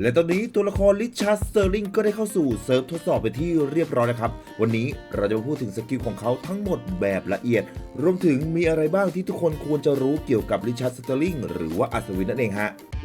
และตอนนี้ตัวละครลิชาร์ดสเตอร์ลิงก็ได้เข้าสู่เซิร์ฟทดสอบไปที่เรียบร้อยแล้วครับ วันนี้เราจะมาพูดถึงสกิลของเขาทั้งหมดแบบละเอียด รวมถึงมีอะไรบ้างที่ทุกคนควรจะรู้เกี่ยวกับลิชาร์ดสเตอร์ลิงหรือว่าอัศวินนั่นเองฮะ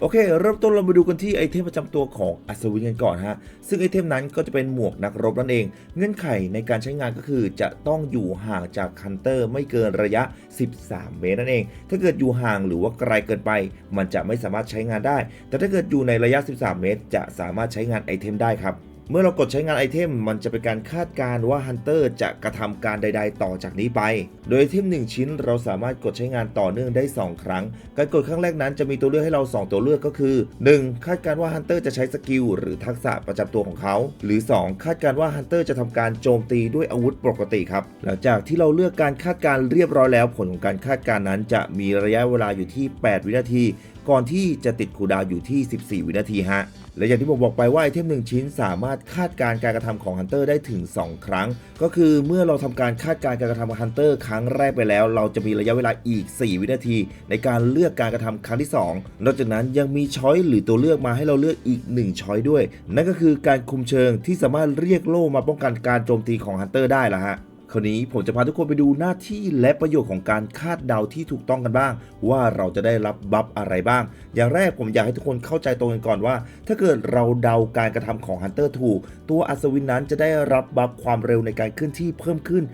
โอเค เริ่มต้นเรามาดูกันที่ไอเทมประจำตัวของอัศวินกันก่อนฮะ ซึ่งไอเทมนั้นก็จะเป็นหมวกนักรบนั่นเอง เงื่อนไขในการใช้งานก็คือจะต้องอยู่ห่างจากคันเตอร์ไม่เกินระยะ 13 เมตรนั่นเอง ถ้าเกิดอยู่ห่างหรือว่าไกลเกินไป มันจะไม่สามารถใช้งานได้ แต่ถ้าเกิดอยู่ในระยะ 13 เมตร จะสามารถใช้งานไอเทมได้ครับ เมื่อเรากดใช้งานไอเทม มันจะเป็นการคาดการณ์ว่าฮันเตอร์จะกระทำการใด ๆ ต่อจากนี้ไป โดยไอเทม 1 ชิ้นเราสามารถกดใช้งานต่อเนื่องได้ 2 ครั้ง การกดครั้งแรกนั้นจะมีตัวเลือกให้เรา 2 ตัวเลือกก็คือ 1. คาดการณ์ว่าฮันเตอร์จะใช้สกิลหรือทักษะประจำตัวของเขา หรือ 2. คาดการณ์ว่าฮันเตอร์จะทำการโจมตีด้วยอาวุธปกติครับ หลังจากที่เราเลือกการคาดการณ์เรียบร้อยแล้ว ผลของการคาดการณ์นั้น จะมีระยะเวลาอยู่ที่ 8 วินาที ก่อนที่จะติดคูดาวอยู่ที่ 14 วินาทีฮะ และอย่างที่ผมบอกไปว่าไอเทม1ชิ้นสามารถคาดการการกระทำของฮันเตอร์ได้ถึง 2 ครั้ง ก็คือเมื่อเราทำการคาดการการกระทำของฮันเตอร์ครั้งแรกไปแล้ว เราจะมีระยะเวลาอีก 4 วินาที ในการเลือกการกระทำครั้งที่ 2 นอกจากนั้นยังมีช้อยหรือตัวเลือกมาให้เราเลือกอีก 1 ช้อยด้วย นั่นก็คือการคุมเชิงที่สามารถเรียกโล่มาป้องกันการโจมตีของฮันเตอร์ได้ละฮะ ราวนี้ผมจะพาทุกคนไปดูหน้าที่และประโยชน์ของการคาดเดาที่ถูกต้องกันบ้าง ว่าเราจะได้รับบัฟอะไรบ้าง อย่างแรกผมอยากให้ทุกคนเข้าใจตรงกันก่อนว่า ถ้าเกิดเราเดาการกระทำของฮันเตอร์ถูก ตัวอัศวินนั้นจะได้รับบัฟความเร็วในการเคลื่อนที่เพิ่มขึ้น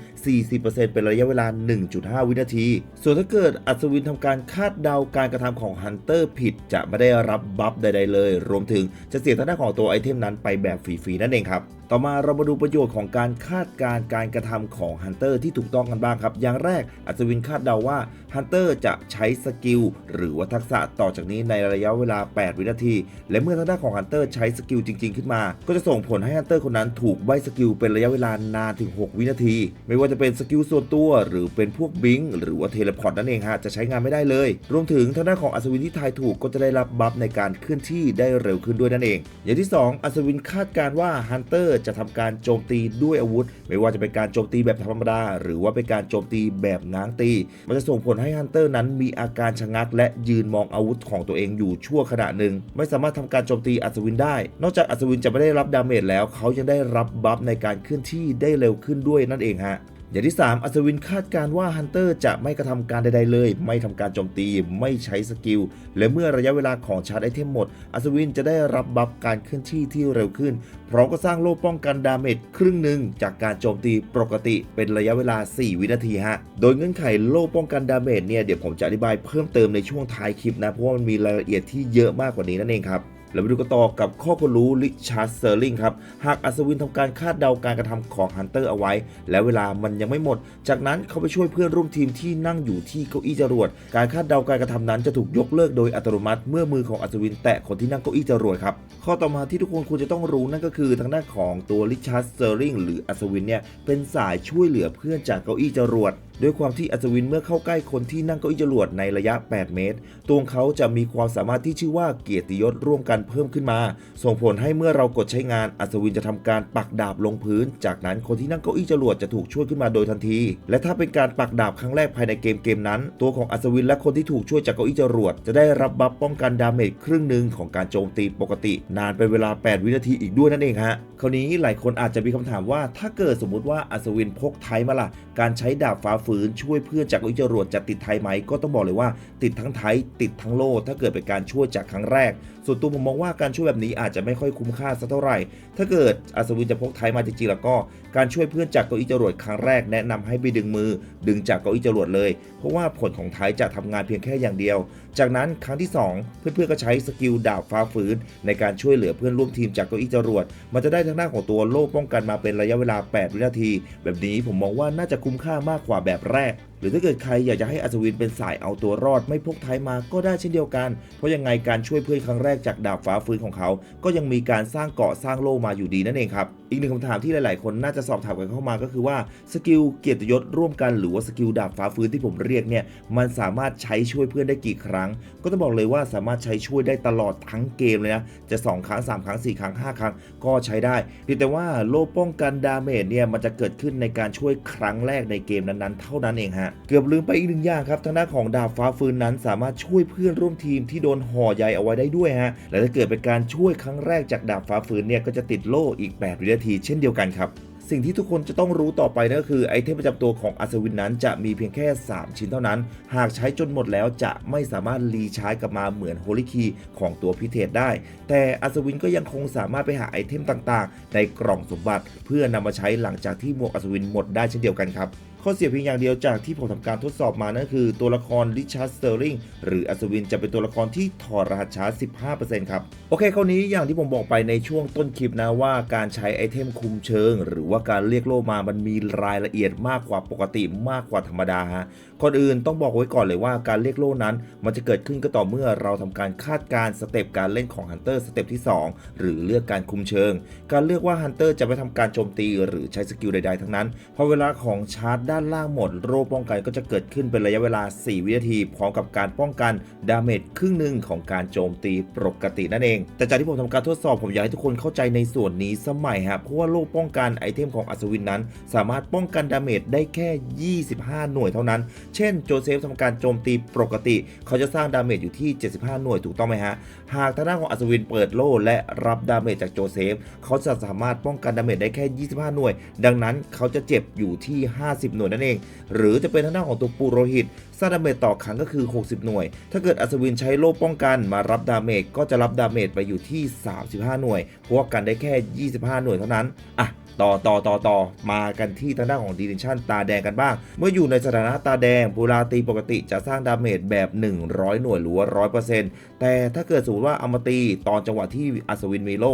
40%เป็นระยะเวลา 1.5 วินาที ส่วนถ้าเกิดอัศวินทำการคาดเดาการกระทำของฮันเตอร์ผิด จะไม่ได้รับบัฟใดๆเลย รวมถึงจะเสียทางด้านของตัวไอเทมนั้นไปแบบฟรีๆนั่นเองครับต่อมาเรามาดูประโยชน์ของการคาดการการกระทำของฮันเตอร์ที่ถูกต้องกันบ้างครับ อย่างแรกอัศวินคาดเดาว่าฮันเตอร์จะใช้สกิลหรือว่าทักษะต่อจากนี้ในระยะเวลา 8 วินาที และเมื่อทางด้านของฮันเตอร์ใช้สกิลจริง ๆ ขึ้นมา ก็จะส่งผลให้ฮันเตอร์คนนั้นถูกใบสกิลเป็นระยะเวลานานถึง 6 วินาที ไม่ว่าจะเป็นสกิลส่วนตัว หรือเป็นพวกบิงหรือว่าเทเลพอร์ตนั่นเองฮะจะใช้งานไม่ได้เลย รวมถึงทางด้านของอัศวินที่ทายถูกก็จะได้รับบัฟในการเคลื่อนที่ได้เร็วขึ้นด้วยนั่นเอง อย่างที่ 2 อัศวินคาดการณ์ว่าฮันเตอร์จะทำการโจมตีด้วยอาวุธ ไม่ว่าจะเป็นการโจมตีแบบธรรมดา หรือว่าเป็นการโจมตีแบบง้างตี มันจะส่งผลให้ฮันเตอร์นั้นมีอาการชะงักและยืนมองอาวุธของตัวเองอยู่ชั่วขณะหนึ่ง ไม่สามารถทำการโจมตีอัศวินได้ นอกจากอัศวินจะไม่ได้รับดาเมจแล้ว เขายังได้รับบัฟในการเคลื่อนที่ได้เร็วขึ้นด้วยนั่นเองฮะ อย่างที่ 3 อัศวินคาดการว่าฮันเตอร์จะไม่กระทำการใดๆเลย ไม่ทำการโจมตี ไม่ใช้สกิล และเมื่อระยะเวลาของชาร์จไอเทมหมด อัศวินจะได้รับบัฟการเคลื่อนที่ที่เร็วขึ้น พร้อมก็สร้างโล่ป้องกันดาเมจครึ่งหนึ่งจากการโจมตีปกติเป็นระยะเวลา 4 วินาทีฮะ โดยเงื่อนไขโล่ป้องกันดาเมจเนี่ยเดี๋ยวผมจะอธิบายเพิ่มเติมในช่วงท้ายคลิปนะ เพราะว่ามันมีรายละเอียดที่เยอะมากกว่านี้นั่นเองครับ เราไปดูกันต่อกับข้อควรรู้ลิชาร์ดเซอร์ลิงครับ หากอัศวินทำการคาดเดาการกระทำของฮันเตอร์เอาไว้ แล้วเวลามันยังไม่หมด จากนั้นเขาไปช่วยเพื่อนร่วมทีมที่นั่งอยู่ที่เก้าอี้จรวด การคาดเดาการกระทำนั้นจะถูกยกเลิกโดยอัตโนมัติ เมื่อมือของอัศวินแตะคนที่นั่งเก้าอี้จรวดครับ ข้อต่อมาที่ทุกคนควรจะต้องรู้นั่นก็คือทางด้านของตัวลิชาร์ดเซอร์ลิงหรืออัศวินเนี่ยเป็นสายช่วยเหลือเพื่อนจากเก้าอี้จรวด ด้วยความที่อัศวินเมื่อเข้าใกล้คนที่นั่งเก้าอี้จรวดในระยะ 8 เมตร ตัวของเขาจะมีความสามารถที่ชื่อว่าเกียรติยศร่วมกันเพิ่มขึ้นมา ส่งผลให้เมื่อเรากดใช้งานอัศวินจะทำการปักดาบลงพื้น จากนั้นคนที่นั่งเก้าอี้จรวดจะถูกช่วยขึ้นมาโดยทันที และถ้าเป็นการปักดาบครั้งแรกภายในเกมเกมนั้น ตัวของอัศวินและคนที่ถูกช่วยจากเก้าอี้จรวดจะได้รับบัฟป้องกันดาเมจครึ่งหนึ่งของการโจมตีปกติ นานเป็นเวลา 8 วินาทีอีกด้วยนั่นเองฮะคราวนี้หลายคนอาจจะมีคำถามว่าถ้าเกิดสมมุติว่าอัศวินพกไทยมาล่ะการใช้ดาบฟ้าฝืนช่วยเพื่อนจากเก้าอี้จรวดจะติดไทยไหม ก็ต้องบอกเลยว่า ติดทั้งไทยติดทั้งโล่ถ้าเกิดเป็นการช่วยจากครั้งแรก ส่วนตัวผมมองว่าการช่วยแบบนี้อาจจะไม่ค่อยคุ้มค่าสักเท่าไหร่ ถ้าเกิดอัศวินจะพกไทยมาจริงๆแล้วก็การช่วยเพื่อนจากเก้าอี้จรวดครั้งแรกแนะนำให้ไปดึงมือ ดึงจากเก้าอี้จรวดเลย เพราะว่าผลของไทยจะทำงานเพียงแค่อย่างเดียวจากนั้นครั้งที่ 2 เพื่อนๆก็ใช้สกิลดาบฟ้าฝืนในการช่วยเหลือเพื่อนร่วมทีมจากเก้าอี้จรวด มันจะได้ทางหน้าของตัวโล่ป้องกันมาเป็นระยะเวลา 8 วินาที แบบนี้ผมมองว่าน่าจะคุ้มค่ามากกว่าแบบแรก หรือถ้าเกิดใครอยากจะให้อัศวินเป็นสายเอาตัวรอดไม่พกไทยมาก็ได้เช่นเดียวกัน เพราะยังไงการช่วยเพื่อนครั้งแรกจากดาบฟ้าฟื้นของเขา ก็ยังมีการสร้างเกาะสร้างโล่มาอยู่ดีนั่นเองครับ อีกหนึ่งคำถามที่หลาย ๆ คนน่าจะสอบถามกันเข้ามาก็คือว่าสกิลเกียรติยศร่วมกันหรือว่าสกิลดาบฟ้าฟื้นที่ผมเรียกเนี่ยมันสามารถใช้ช่วยเพื่อนได้กี่ครั้ง ก็ต้องบอกเลยว่าสามารถใช้ช่วยได้ตลอดทั้งเกมเลยนะจะ 2 ครั้ง 3 ครั้ง 4 ครั้ง 5 ครั้ง ก็ใช้ได้เพียงแต่ว่าโล่ป้องกันดาเมจเนี่ยมันจะเกิดขึ้นในการช่วยครั้งแรกในเกมนั้น ๆ เท่านั้นเองฮะเกือบลืมไปอีกหนึ่งอย่างครับทางด้านของดาบฟ้าฟืนนั้น สามารถช่วยเพื่อนร่วมทีมที่โดนห่อใยเอาไว้ได้ด้วยฮะและถ้าเกิดเป็นการช่วยครั้งแรกจากดาบฟ้าฟืนเนี่ยก็จะติดโล่อีก 8 วินาทีเช่นเดียวกันครับ สิ่งที่ทุกคนจะต้องรู้ต่อไปนั่นก็คือไอเทมประจำตัวของอัศวินนั้นจะมีเพียงแค่ 3 ชิ้นเท่านั้น หากใช้จนหมดแล้วจะไม่สามารถรีชาร์จกลับมาเหมือนโฮลิคีของตัวพิเทศได้ แต่อัศวินก็ยังคงสามารถไปหาไอเทมต่างๆ ในกล่องสมบัติ เพื่อนำมาใช้หลังจากที่หมวกอัศวินหมดได้เช่นเดียวกันครับข้อเสียเพียงอย่างเดียวจากที่ผมทำการทดสอบมานั่นคือตัวละครริชาร์ดสเตอร์ลิงหรืออัศวินจะเป็นตัวละครที่ถอดรหัสชาร์จ 15%ครับ โอเคคราวนี้อย่างที่ผมบอกไปในช่วงต้นคลิปนะว่าการใช้ไอเทมคุมเชิงหรือว่าการเรียกโลมามันมีรายละเอียดมากกว่าปกติมากกว่าธรรมดาฮะก่อนอื่นต้องบอกไว้ก่อนเลยว่าการเรียกโลนั้น มันจะเกิดขึ้นก็ต่อเมื่อเราทำการคาดการสเต็ปการเล่นของฮันเตอร์สเต็ปที่ 2 หรือเลือกการคุมเชิง การเลือกว่าฮันเตอร์จะไปทำการโจมตีหรือใช้สกิลใดๆทั้งนั้นพอเวลาของชาร์จด้านล่างหมดโล่ป้องกันก็จะเกิดขึ้นเป็นระยะเวลา 4 วินาที พร้อมกับการป้องกันดาเมจครึ่งหนึ่งของการโจมตีปกตินั่นเอง แต่จากที่ผมทำการทดสอบผมอยากให้ทุกคนเข้าใจในส่วนนี้สมัยครับเพราะว่าโล่ป้องกันไอเทมของอัศวินนั้น สามารถป้องกันดาเมจได้แค่ 25 หน่วยเท่านั้น เช่นโจเซฟทำการโจมตีปกติ เขาจะสร้างดาเมจอยู่ที่ 75 หน่วยถูกต้องไหมฮะ หากทางด้านของอัศวินเปิดโล่และรับดาเมจจากโจเซฟ เขาจะสามารถป้องกันดาเมจได้แค่ 25 หน่วย ดังนั้นเขาจะเจ็บอยู่ที่ 50 หน่วยนั่นเอง หรือจะเป็นทางด้านของตัวปูโรหิตสร้างดาเมจต่อครั้งก็คือ 60 หน่วย ถ้าเกิดอัศวินใช้โล่ป้องกันมารับดาเมจก็จะรับดาเมจไปอยู่ที่ 35 หน่วย เพราะว่ากันได้แค่ 25 หน่วยเท่านั้น อะ ต่อต่อต่อต่อมากันที่ทางด้านของดีเ t ชันตาแดงกันบ้าง เมื่ออยู่ในสถานะตาแดงปูราตีปกติจะสร้างดาเมจแบบ 100 หน่วยหรือว่า100%แต่ถ้าเกิดสมมติว่าอามาตีตอนจังหวะที่อัศวินมีโล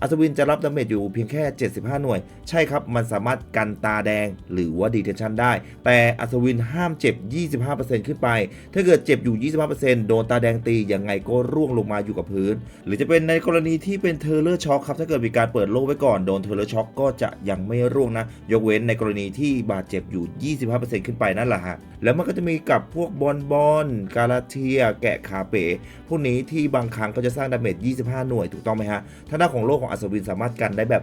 อัศวินจะรับดาเมจอยู่เพียงแค่ 75 หน่วย ใช่ครับ มันสามารถกันตาแดงหรือว่าดีเทนชันได้ แต่อัศวินห้ามเจ็บ 25%ขึ้นไป ถ้าเกิดเจ็บอยู่ 25%โดนตาแดงตียังไงก็ร่วงลงมาอยู่กับพื้น หรือจะเป็นในกรณีที่เป็นเทอร์เลอร์ช็อคครับ ถ้าเกิดมีการเปิดโล่ไว้ก่อนโดนเทเลอร์ช็อคก็จะยังไม่ร่วงนะ ยกเว้นในกรณีที่บาดเจ็บอยู่ 25%ขึ้นไปนั่นแหละฮะ แล้วมันก็จะมีกับพวกบอลบอลกาลาเทีย แกะขาเป๋ พวกนี้ที่บางครั้งก็จะสร้างดาเมจ 25 หน่วยถูกต้องไหมฮะถ้าด้าของโลกของอัศวินสามารถกันได้แบบ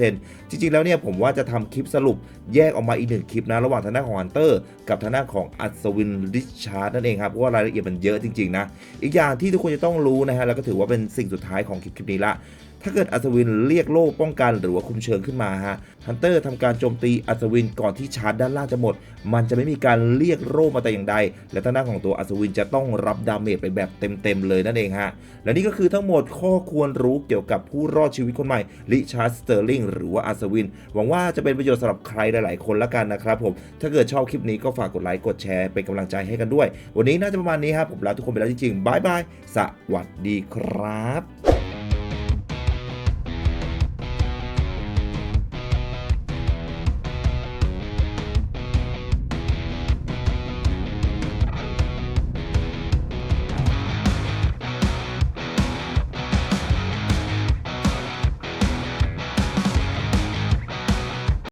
100%จริงๆ แล้วเนี่ยผมว่าจะทำคลิปสรุปแยกออกมาอีกหนึ่งคลิปนะ ระหว่างทางด้าของฮันเตอร์ กับทางด้าของอัศวินริชาร์ดนั่นเองครับเพราะว่ารายละเอียดมันเยอะจริงๆนะ อีกอย่างที่ทุกคนจะต้องรู้นะฮะแล้วก็ถือว่าเป็นสิ่งสุดท้ายของคลิปคลิปนี้ละถ้าเกิดอัศวินเรียกโล่ป้องกันหรือว่าคุมเชิงขึ้นมาฮะฮันเตอร์ทำการโจมตีอัศวินก่อนที่ชาร์จด้านล่างจะหมด มันจะไม่มีการเรียกโล่มาแต่อย่างใด และทางด้านของตัวอัศวินจะต้องรับดาเมจไปแบบเต็มๆเลยนั่นเองฮะ และนี่ก็คือทั้งหมดข้อควรรู้เกี่ยวกับผู้รอดชีวิตคนใหม่ริชาร์ดสเตอร์ลิงหรือว่าอัศวิน หวังว่าจะเป็นประโยชน์สำหรับใครหลายๆคนละกันนะครับผม ถ้าเกิดชอบคลิปนี้ก็ฝากกดไลค์กดแชร์เป็นกำลังใจให้กันด้วย วันนี้น่าจะประมาณนี้ครับผมลาทุกคนไปแล้วจริงๆบายบายสวัสดีครับ